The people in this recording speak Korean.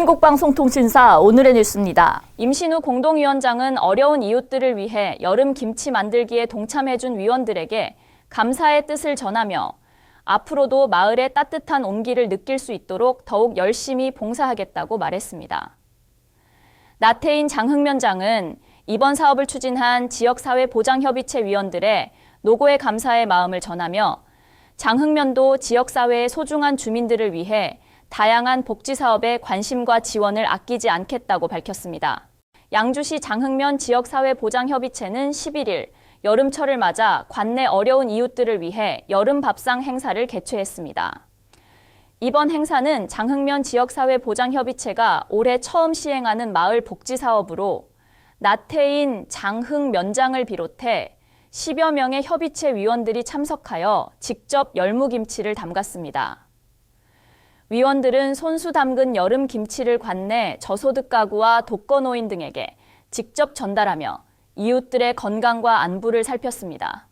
한국방송통신사 오늘의 뉴스입니다. 임신우 공동위원장은 어려운 이웃들을 위해 여름 김치 만들기에 동참해준 위원들에게 감사의 뜻을 전하며 앞으로도 마을의 따뜻한 온기를 느낄 수 있도록 더욱 열심히 봉사하겠다고 말했습니다. 나태인 장흥면 장은 이번 사업을 추진한 지역사회 보장협의체 위원들의 노고에 감사의 마음을 전하며 장흥면도 지역사회의 소중한 주민들을 위해 다양한 복지 사업에 관심과 지원을 아끼지 않겠다고 밝혔습니다. 양주시 장흥면 지역사회보장협의체는 11일 여름철을 맞아 관내 어려운 이웃들을 위해 여름 밥상 행사를 개최했습니다. 이번 행사는 장흥면 지역사회보장협의체가 올해 처음 시행하는 마을 복지 사업으로 나태인 장흥 면장을 비롯해 10여 명의 협의체 위원들이 참석하여 직접 열무김치를 담갔습니다. 위원들은 손수 담근 여름 김치를 관내 저소득 가구와 독거 노인 등에게 직접 전달하며 이웃들의 건강과 안부를 살폈습니다.